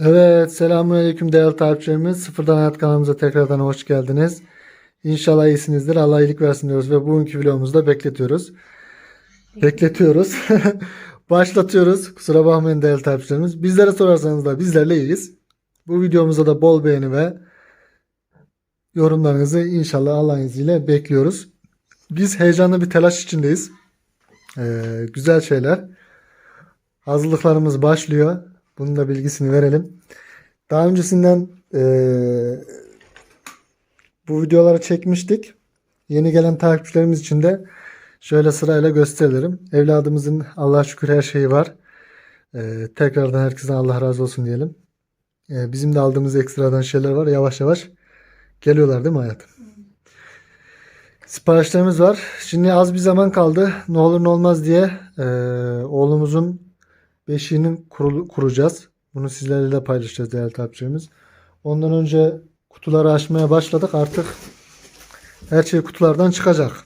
Evet, selamünaleyküm değerli takipçilerimiz. Sıfırdan Hayat kanalımıza tekrardan hoş geldiniz. İnşallah iyisinizdir. Allah iyilik versin diyoruz ve bugünkü vlogumuzda bekletiyoruz. Bekletiyoruz. Başlatıyoruz. Kusura bakmayın değerli takipçilerimiz. Bizlere sorarsanız da bizlerle iyiyiz. Bu videomuzda da bol beğeni ve yorumlarınızı inşallah Allah'ın izniyle bekliyoruz. Biz heyecanlı bir telaş içindeyiz. Ee, güzel şeyler. Hazırlıklarımız başlıyor. Bunun da bilgisini verelim. Daha öncesinden eee, bu videoları çekmiştik. Yeni gelen takipçilerimiz için de şöyle sırayla gösterelim. Evladımızın Allah'a şükür her şeyi var. Eee, tekrardan herkesten Allah razı olsun diyelim. Eee, bizim de aldığımız ekstradan şeyler var. Yavaş yavaş geliyorlar değil mi hayatım? Siparişlerimiz var. Şimdi az bir zaman kaldı. Ne olur ne olmaz diye eee, oğlumuzun beşiğini kurulu- kuracağız. Bunu sizlerle de paylaşacağız değerli takipçilerimiz. Ondan önce kutuları açmaya başladık. Artık her şey kutulardan çıkacak.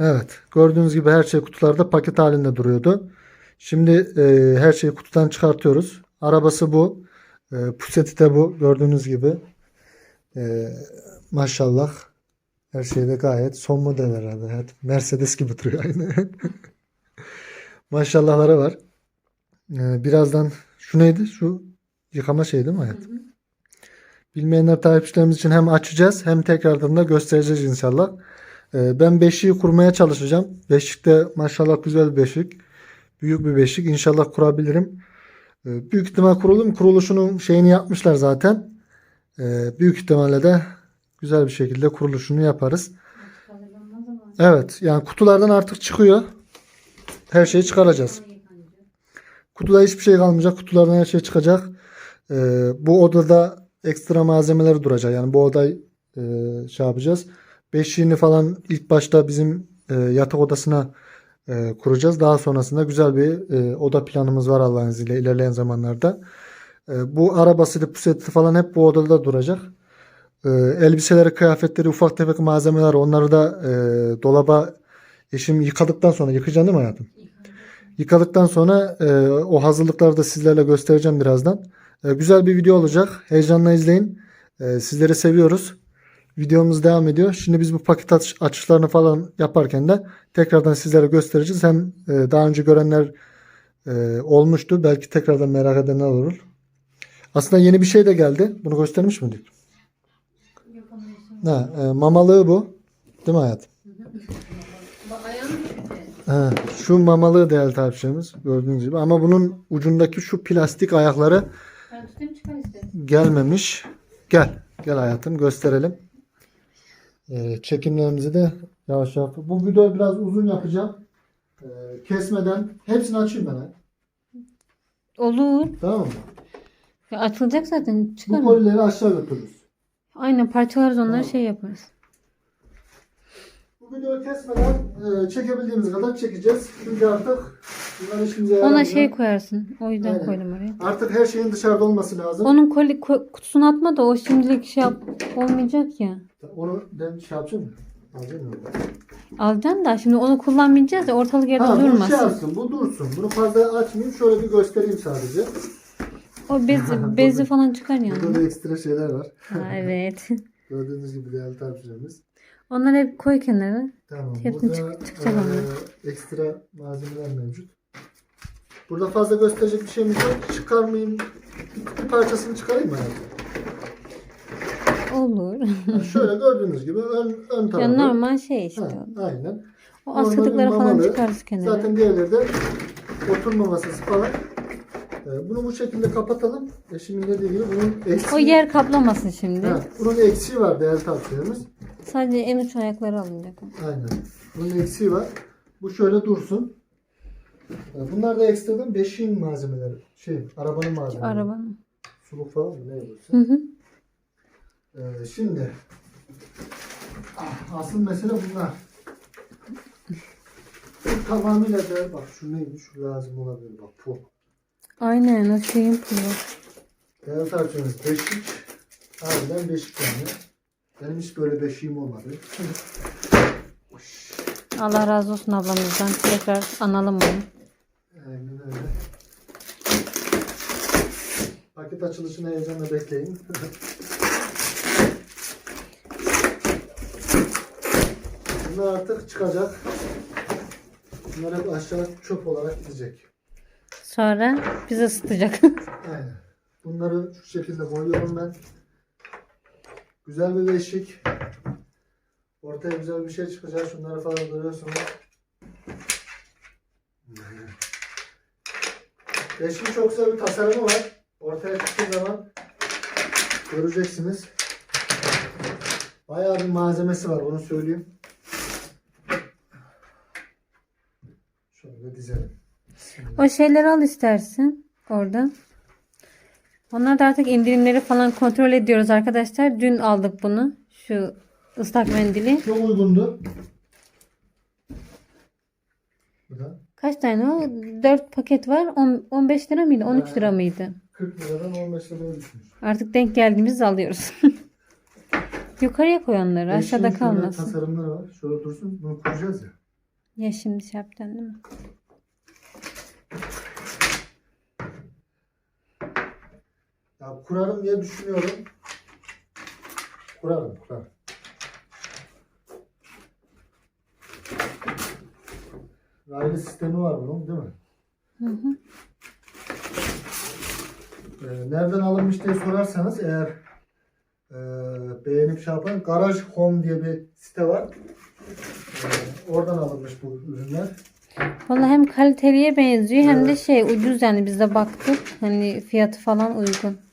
Evet. Gördüğünüz gibi her şey kutularda paket halinde duruyordu. Şimdi e, her şeyi kutudan çıkartıyoruz. Arabası bu. E, puseti de bu. Gördüğünüz gibi. E, maşallah. Her şey de gayet son model herhalde. Evet, Mercedes gibi duruyor aynı. Maşallahları var. Ee, birazdan şu neydi? Şu yıkama şey değil mi hayat? Bilmeyenler takipçilerimiz için hem açacağız hem tekrardan da göstereceğiz inşallah. Ee, ben beşiği kurmaya çalışacağım. Beşik de maşallah güzel bir beşik. Büyük bir beşik. İnşallah kurabilirim. Ee, büyük ihtimal kurulum. Kuruluşunun şeyini yapmışlar zaten. Ee, büyük ihtimalle de güzel bir şekilde kuruluşunu yaparız. Evet yani kutulardan artık çıkıyor. Her şeyi çıkaracağız. Kutuda hiçbir şey kalmayacak. Kutulardan her şey çıkacak. Ee, bu odada ekstra malzemeleri duracak. Yani bu odayı e, şey yapacağız. Beşiğini falan ilk başta bizim e, yatak odasına e, kuracağız. Daha sonrasında güzel bir e, oda planımız var Allah'ın izniyle ilerleyen zamanlarda. E, bu arabası, puseti falan hep bu odada duracak. E, elbiseleri, kıyafetleri, ufak tefek malzemeler onları da e, dolaba eşim yıkadıktan sonra yıkayacaksın değil mi hayatım? Yıkadıktan sonra e, o hazırlıkları da sizlerle göstereceğim birazdan. E, güzel bir video olacak. Heyecanla izleyin. E, sizleri seviyoruz. Videomuz devam ediyor. Şimdi biz bu paket aç- açışlarını falan yaparken de tekrardan sizlere göstereceğiz. Hem e, daha önce görenler e, olmuştu. Belki tekrardan merak edenler olur. Aslında yeni bir şey de geldi. Bunu göstermiş miydik? Ha, e, mamalığı bu. Değil mi hayatım? Ha, şu mamalığı değerli takipçilerimiz gördüğünüz gibi ama bunun ucundaki şu plastik ayakları gelmemiş. Gel. Gel hayatım gösterelim. Ee, çekimlerimizi de yavaş yavaş. Bu videoyu biraz uzun yapacağım. Ee, kesmeden hepsini açayım ben. ha. Olur. Tamam mı? Ya açılacak zaten. Bu kolileri aşağı götürürüz. Aynen parçalarız onları Tamam. şey yaparız. Bu videoyu kesmeden e, çekebildiğimiz kadar çekeceğiz. Çünkü artık bunlar işimize Ona yaramıyor. şey koyarsın. O yüzden Aynen. koydum oraya. Artık her şeyin dışarıda olması lazım. Onun koli, ko- kutusunu atma da o şimdilik şey yap, olmayacak ya. Onu ben şey yapacağım mı? Alacağım mı? Alacaksın da şimdi onu kullanmayacağız ya ortalık yerde Ha bu şey durmasın. yapsın, bu dursun. Bunu fazla açmayayım. Şöyle bir göstereyim sadece. O bezi, bezi falan çıkar Burada yani. da ekstra şeyler var. Ha, evet. Gördüğünüz gibi değerli takipçilerimiz. Onları hep koy kenara. Tamam. Hepsini Burada çık- çıkacak onlar. eee, ekstra malzemeler mevcut. Burada fazla gösterecek bir şeyimiz yok. Çıkarmayayım. Bir, bir parçasını çıkarayım mı? hayatım? Olur. Yani şöyle gördüğünüz gibi ön, ön ya tarafı. normal şey işte. Ha, aynen. O Normal asıldıkları falan mamalı. çıkarız kenara. Zaten diğerleri de oturma masası falan. Ee, Bunu bu şekilde kapatalım. Eşimin dediği gibi bunun eksiği, O yer kaplamasın şimdi. Ha, bunun eksiği var değerli takipçilerimiz. Sadece en uç ayakları alınacak. Aynen. Bunun eksiği var. Bu şöyle dursun. Ee, Bunlar da ekstradan beşiğin malzemeleri. Şey, arabanın malzemeleri. Arabanın. Suluk falan mı ne olursa. hı. Ee, şimdi ah, asıl mesele bunlar. Bu tamamıyla da bak şu neymiş şu lazım olabilir bak bu. Aynen o şeyin pulu. Değerli takipçilerimiz beşik. Harbiden beşik yani. Benim hiç böyle beşiğim olmadı. Allah razı olsun ablamızdan. Tekrar analım onu. Aynen öyle. paket açılışını heyecanla bekleyin. Bunlar artık çıkacak. Bunlar hep aşağı çöp olarak gidecek. Sonra bizi ısıtacak. Bunları şu şekilde boyuyorum ben. Güzel bir beşik. Ortaya güzel bir şey çıkacak. Şunları falan görüyorsunuz. Beşiğin çok güzel bir tasarımı var. Ortaya çıktığı zaman göreceksiniz. Bayağı bir malzemesi var. Onu söyleyeyim. O şeyleri al istersin oradan. Onlar da artık indirimleri falan kontrol ediyoruz arkadaşlar. Dün aldık bunu. Şu ıslak mendili. Çok uygundu. Kaç tane o? 4 paket var. On- 15 lira mıydı? 13 lira mıydı? 40 liradan 15 liraya düşmüş. Artık denk geldiğimizde alıyoruz. Yukarıya koy onları. Aşağıda kalmasın. tasarımları var. Şöyle dursun. Bunu kuracağız ya. Ya şimdi şey yapacaksın değil mi? Ya kurarım diye düşünüyorum. Kurarım, kurarım. Raylı sistemi var bunun değil mi? Hı hı. Ee, nereden alınmış diye sorarsanız eğer e, beğenip şey yapan Garaj Home diye bir site var. Ee, oradan alınmış bu ürünler. Vallahi hem kaliteliye benziyor hem de şey ucuz yani biz de baktık. Hani fiyatı falan uygun.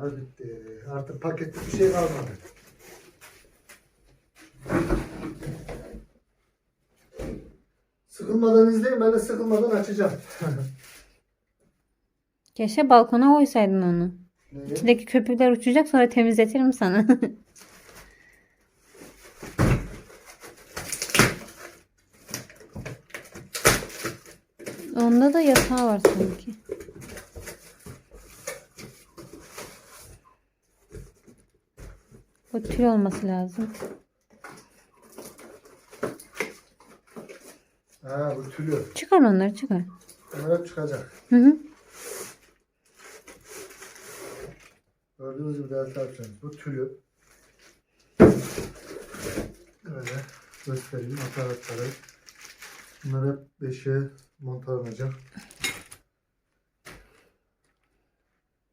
Bunlar bitti. Artık paketli bir şey kalmadı. Sıkılmadan izleyin. Ben de sıkılmadan açacağım. Keşke balkona koysaydın onu. Neyi? İçindeki köpükler uçacak sonra temizletirim sana. Onda da yatağı var sanki. O tül olması lazım. Ha bu tülü. Çıkar onları çıkar. Hep çıkacak. Hı hı. Gördüğünüz gibi değerli takipçilerimiz. Bu tülü. Böyle göstereyim aparatları. Bunlar hep beşiğe montalanacak.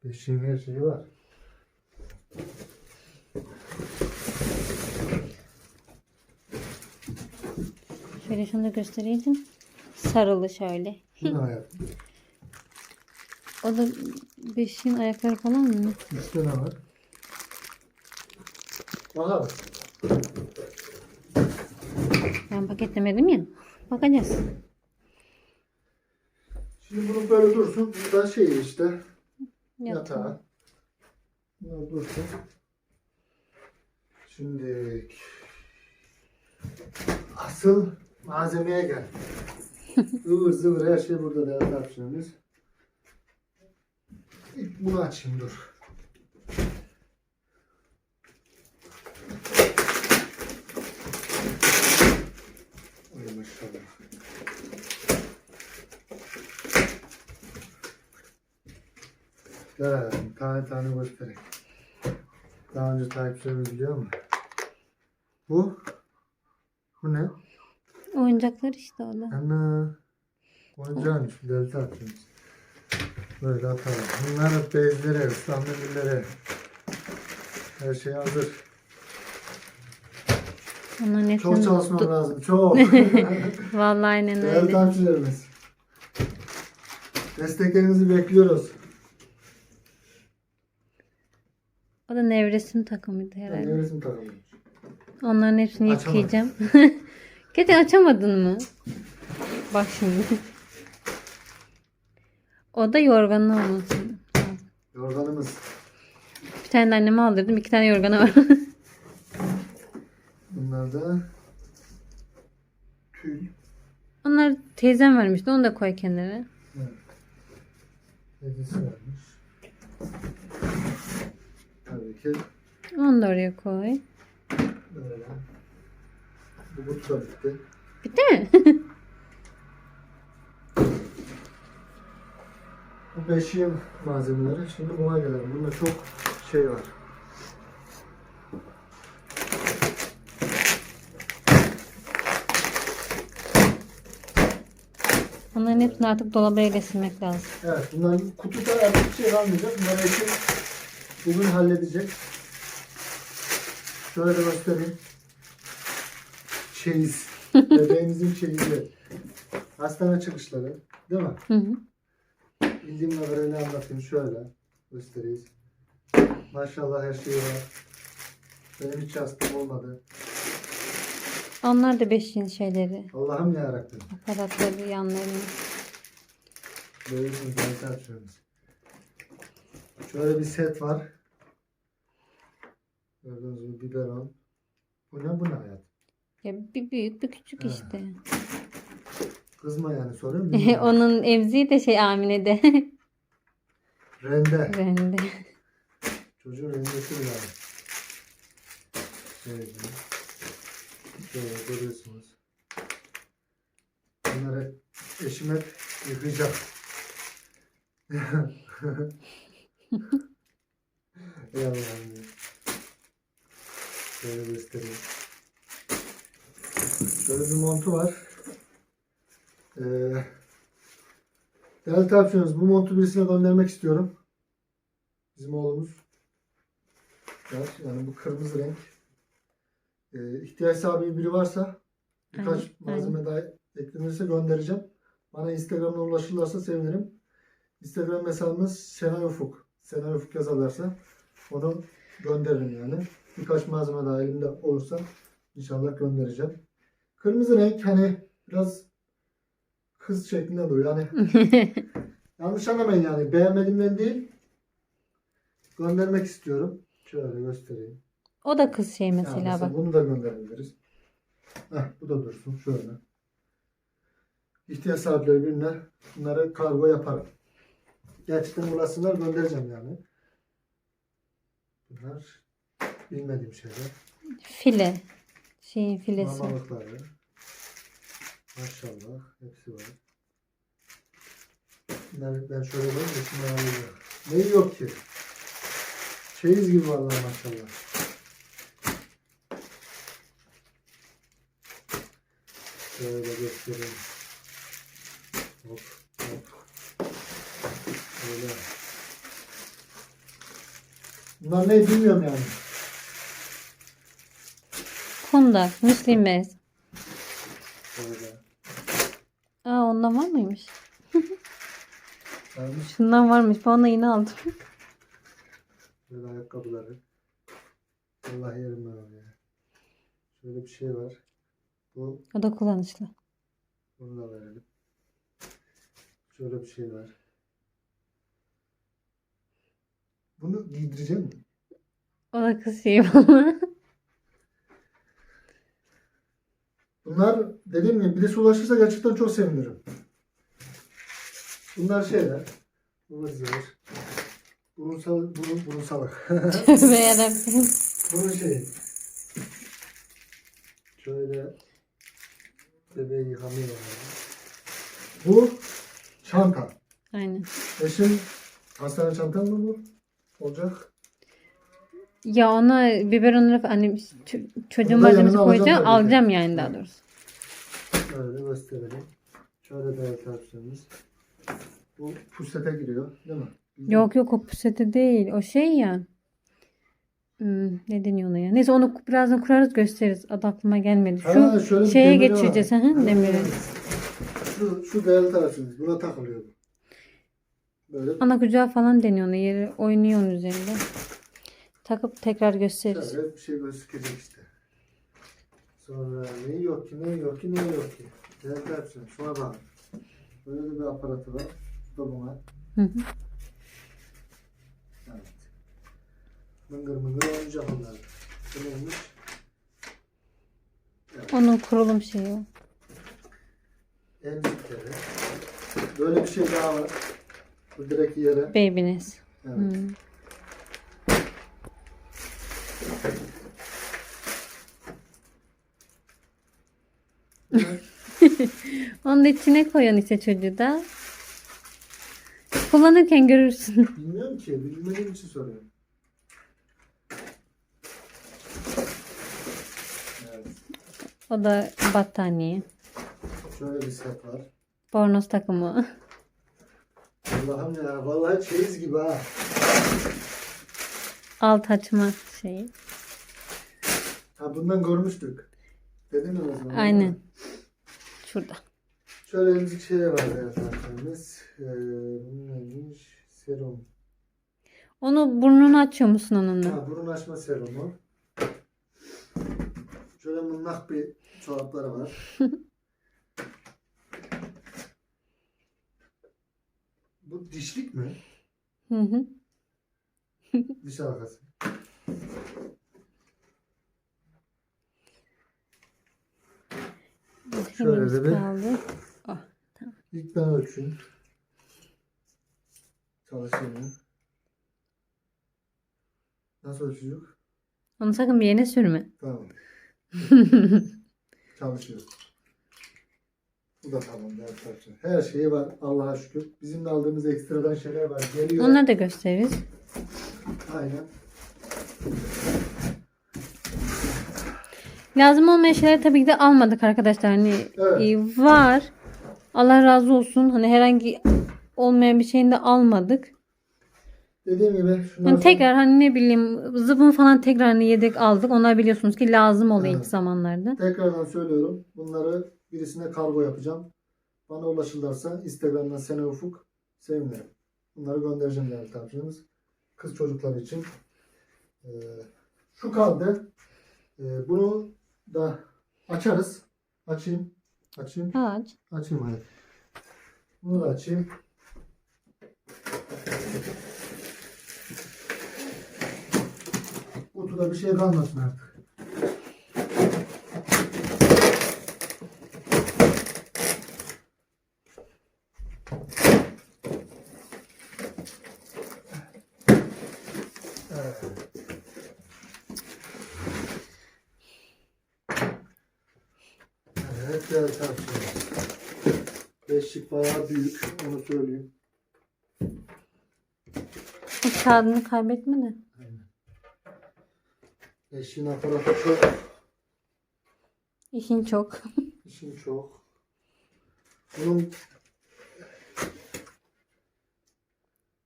Beşiğin her şeyi var. Şöyle şunu da göstereydim. Sarılı şöyle. Bu ne? O da beşiğin ayakları falan mı? Üstte ne var? Bakalım. Ben paketlemedim ya. Bakacağız. Şimdi bunu böyle dursun. Bu da şey işte. Yatağı. Bunlar dursun. Şimdi asıl malzemeye gel. ıvır zıvır her şey burada değerli tartışmamız. İlk bunu açayım dur. Ay maşallah. Gel tane tane göstereyim. Daha önce takipçilerimiz biliyor mu? Bu? Bu ne? Oyuncaklar işte o da. Ana. Oyuncağın şu delta atıyoruz. Böyle atalım. Bunlar hep bezlere, ıslanma gülleri. Her şey hazır. Onların hepsini Çok çalışmam du- lazım. Çok. Vallahi aynen Değerli öyle. takipçilerimiz. Desteklerinizi bekliyoruz. O da nevresim takımıydı herhalde. Resim takımıyım. Onların hepsini Açamadım. yıkayacağım. Gerçekten açamadın mı? Bak şimdi. O da yorganı olması. Yorganımız. Bir tane de anneme aldırdım. iki tane yorganı var. Bunlar da tül. Onlar teyzem vermişti. Onu da koy kenara. Evet. Hediyesi vermiş. Tabii ki Onu da oraya koy. böyle. Bu kutu da bitti. Bitti mi? Bu beşiğin malzemeleri. Şimdi buna gelelim. Bunda çok şey var. Bunların hepsini artık dolaba ile lazım. Evet bunların kutuda artık şey kalmayacak. Bunları için bugün halledecek. Şöyle göstereyim. Çeyiz. Bebeğimizin çeyizi. Hastane çıkışları. Değil mi? Hı hı. Bildiğim kadarıyla anlatayım. Şöyle göstereyim. Maşallah her şey var. Benim hiç hastam olmadı. Onlar da beşiğin şeyleri. Allah'ım yarabbim. Aparatları yanlarını. Böyle bir açıyoruz. Şöyle bir set var. Gördüğünüz gibi biberon. Bu ne bu ne hayat? Ya bir büyük bir küçük Ha. işte. Kızma yani soruyor musun? Onun emziği de şey Amine'de. Rende. ben de. Çocuğun rendesi bile var. Şöyle. Şöyle görüyorsunuz. Bunları eşim hep yıkayacak. Ey Allah'ım ya. Şöyle göstereyim. Şöyle bir montu var. Ee, değerli takipçilerimiz bu montu birisine göndermek istiyorum. Bizim oğlumuz. Evet, yani bu kırmızı renk. Ee, ihtiyaç sahibi biri varsa birkaç Aynen, malzeme daha eklenirse göndereceğim. Bana Instagram'dan ulaşırlarsa sevinirim. Instagram hesabımız Senay Ufuk. Senay Ufuk yazarlarsa onu gönderirim yani. Birkaç malzeme daha elimde olursa inşallah göndereceğim. Kırmızı renk hani biraz kız şeklinde duruyor. Yani yanlış anlamayın yani beğenmediğimden değil göndermek istiyorum. Şöyle göstereyim. o da kız şey Yani mesela bak. bunu da gönderebiliriz. Heh, bu da dursun şöyle. İhtiyaç sahipleri birine bunları kargo yaparım. Gerçekten bulasınlar göndereceğim yani. Bunlar bilmediğim şeyler. File. Şeyin filesi. Mamalıkları. Maşallah hepsi var. Bunları ben şöyle koyayım da şunları alayım. Neyi yok ki? Çeyiz gibi vallahi maşallah. Şöyle göstereyim. Hop hop. Böyle. Bunlar ne bilmiyorum yani. Kundak, Müslimez. Böyle. Aa ondan var mıymış? Yani Şundan varmış. Ben onu yine aldım. Böyle ayakkabıları. Allah yerim ben onu ya. Şöyle bir şey var. Bu O da kullanışlı. bunu da verelim. Şöyle bir şey var. Bunu giydireceğim mi? O da kız şeyi valla. Bunlar dediğim gibi birisi ulaşırsa gerçekten çok sevinirim. Bunlar şeyler. Bu zırh. Burunsal, burun, burunsalak. Tövbe yarabbim. Bunun şeyi. Şöyle bebeği yıkamıyor. Bu çanta. Aynen. Eşim hastane çantam mı bu? Olacak. Ya ona biberonları annem ç- çocuğun malzemesi koyacağım. Alacağım yani daha doğrusu. Böyle gösterelim. Şöyle değerli takipçilerimiz. Bu pusete giriyor değil mi? Yok yok o puseti değil. O şey ya. Hmm, ne deniyor ona ya? Neyse onu birazdan kurarız gösteririz. Adı aklıma gelmedi. Şu Ha, şöyle şeye geçireceğiz. var. Hı demiri. Şu, şu değerli tarafımız. Buna takılıyor. Böyle Ana kucağı falan deniyor ona. Yeri oynuyor onun üzerinde. Takıp tekrar gösteririz. şöyle bir şey gözükecek işte. Sonra ne yok ki ne yok ki ne yok ki. Değerli tarafımız. Şuna bak. Böyle bir aparatı var. Bu da buna. Hı hı. Evet. Mıngır mıngır oynayacak onlar. Bu neymiş? Onun kurulum şeyi o. Emzikleri. Böyle bir şey daha var. Bu direkt yere. Babyness. Evet. Hmm. Onun da içine koyuyorsun işte çocuğu da. Kullanırken görürsün. Bilmiyorum ki. Bilmediğim için soruyorum. Evet. O da battaniye. Şöyle bir set var. Bornoz takımı. Allah'ım ya. Vallahi çeyiz gibi ha. Alt açma şeyi. Ha bundan görmüştük. Dedim ya o zaman. Aynen. Şurada. Şöyle elimizde şey var arkadaşlarımız. Ee, neymiş? Serum. Onu burnunu açıyor musun onunla? Ha, burun açma serumu. Şöyle mınnak bir çorapları var. Bu dişlik mi? Hı hı. Diş halkası. Şöyle de bir- kaldı? Ah, İlk ben ölçün. Çalışıyor mu? Nasıl ölçüyor? Onu sakın bir yerine sürme. Tamam. Çalışıyor. Bu da tamam. çalışıyor. Her şeyi var Allah'a şükür. Bizim de aldığımız ekstradan şeyler var. Geliyor. Onları da gösteririz. Aynen. Lazım olmayan şeyleri tabii ki de almadık arkadaşlar. Hani Evet. e, var. Allah razı olsun. Hani herhangi olmayan bir şeyini de almadık. Dediğim gibi şunlar Hani tekrar hani ne bileyim zıbın falan tekrar hani yedek aldık. Onlar biliyorsunuz ki lazım oluyor Evet. ilk zamanlarda. tekrardan söylüyorum. Bunları birisine kargo yapacağım. Bana ulaşırlarsa Instagram'dan Sene Ufuk sevinirim. Bunları göndereceğim değerli takipçilerimiz. Kız çocukları için. Ee, şu kaldı. Ee, bunu da açarız. Açayım. Açayım. Aç. Açayım hadi. Bunu da açayım. Kutuda bir şey kalmasın artık. Evet. Takipçiler. Beşlik bayağı büyük, onu söyleyeyim. O kağıdını kaybetme de. Beşliğin aparatı çok, İşin çok. işin çok. Bunun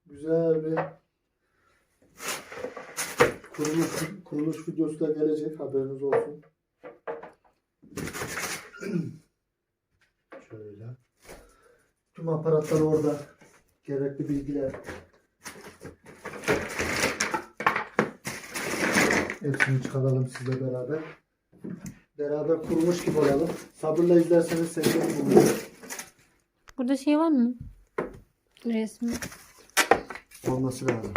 güzel bir kuruluş, kuruluş videosu da gelecek, haberiniz olsun. Şöyle. Tüm aparatlar orada. Gerekli bilgiler. Hepsini çıkaralım sizle beraber. Beraber kurmuş gibi olalım. Sabırla izlerseniz sevinirim bunu. Burada şey var mı? Resmi. Olması lazım.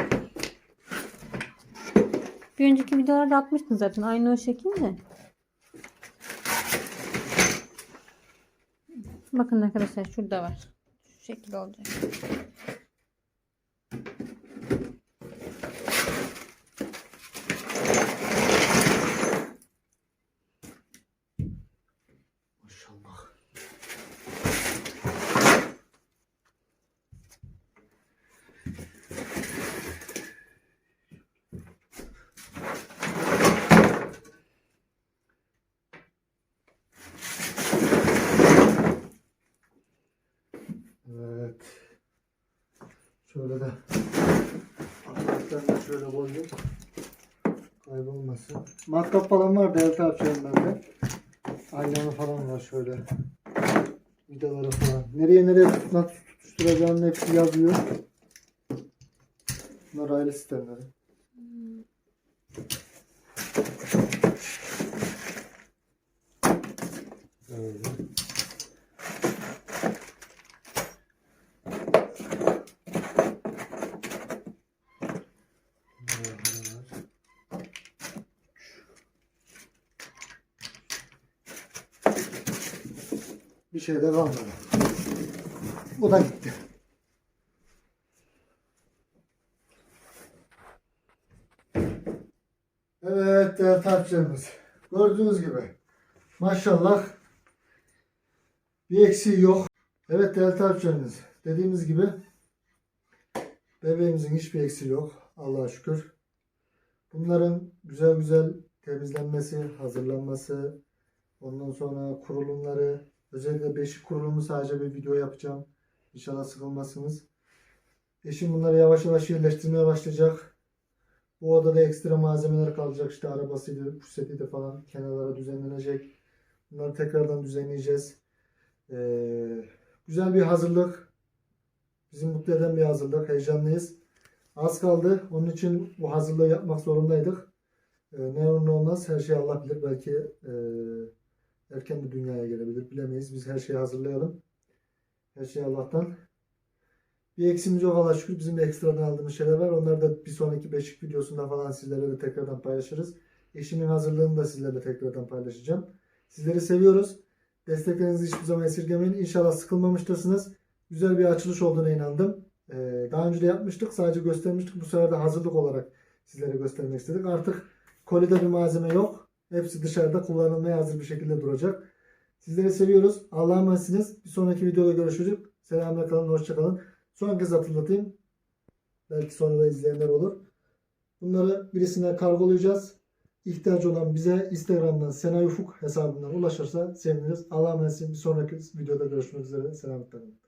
Bir önceki videolarda atmıştın zaten. Aynı o şekilde. Bakın arkadaşlar şurada var. Şu şekil olacak. Maşallah. Evet. Şöyle de aparatlarını da şöyle koydum. Kaybolmasın. Matkap falan var değerli takipçilerim bende. Aynalı falan var şöyle. Vidaları falan. Nereye nereye tut- nasıl tutuşturacağının hepsi yazıyor. Bunlar aile sistemleri. Öyle. Böyle var. Bir şey de kalmadı. Bu da gitti. Evet değerli takipçilerimiz. Gördüğünüz gibi. Maşallah. Bir eksiği yok. Evet değerli takipçilerimiz. Dediğimiz gibi Bebeğimizin hiçbir eksiği yok. Allah'a şükür. Bunların güzel güzel temizlenmesi, hazırlanması, ondan sonra kurulumları, özellikle beşik kurulumu sadece bir video yapacağım. İnşallah sıkılmazsınız. Eşim bunları yavaş yavaş yerleştirmeye başlayacak. Bu odada ekstra malzemeler kalacak. İşte arabasıydı, pusetiydi falan kenarlara düzenlenecek. Bunları tekrardan düzenleyeceğiz. Ee, güzel bir hazırlık. Bizi mutlu eden bir hazırlık. Heyecanlıyız. Az kaldı. Onun için bu hazırlığı yapmak zorundaydık. Ee, ne olur ne olmaz. Her şey Allah bilir. Belki e, erken bir dünyaya gelebilir. Bilemeyiz. Biz her şeyi hazırlayalım. Her şey Allah'tan. Bir eksimiz yok Allah'a şükür. Bizim de ekstradan aldığımız şeyler var. Onları da bir sonraki beşik videosunda falan sizlerle de tekrardan paylaşırız. Eşimin hazırlığını da sizlerle tekrardan paylaşacağım. Sizleri seviyoruz. Desteklerinizi hiçbir zaman esirgemeyin. İnşallah sıkılmamıştırsınız. Güzel bir açılış olduğuna inandım. Ee, daha önce de yapmıştık. Sadece göstermiştik. Bu sefer de hazırlık olarak sizlere göstermek istedik. Artık kolide bir malzeme yok. Hepsi dışarıda kullanılmaya hazır bir şekilde duracak. Sizleri seviyoruz. Allah'a emanetsiniz. Bir sonraki videoda görüşürüz. Selamlar kalın. Hoşçakalın. Son kez hatırlatayım. Belki sonra da izleyenler olur. Bunları birisine kargolayacağız. İhtiyacı olan bize Instagram'dan Senay Ufuk hesabından ulaşırsa seviniriz. Allah'a emanet olun. Bir sonraki videoda görüşmek üzere. Selametle.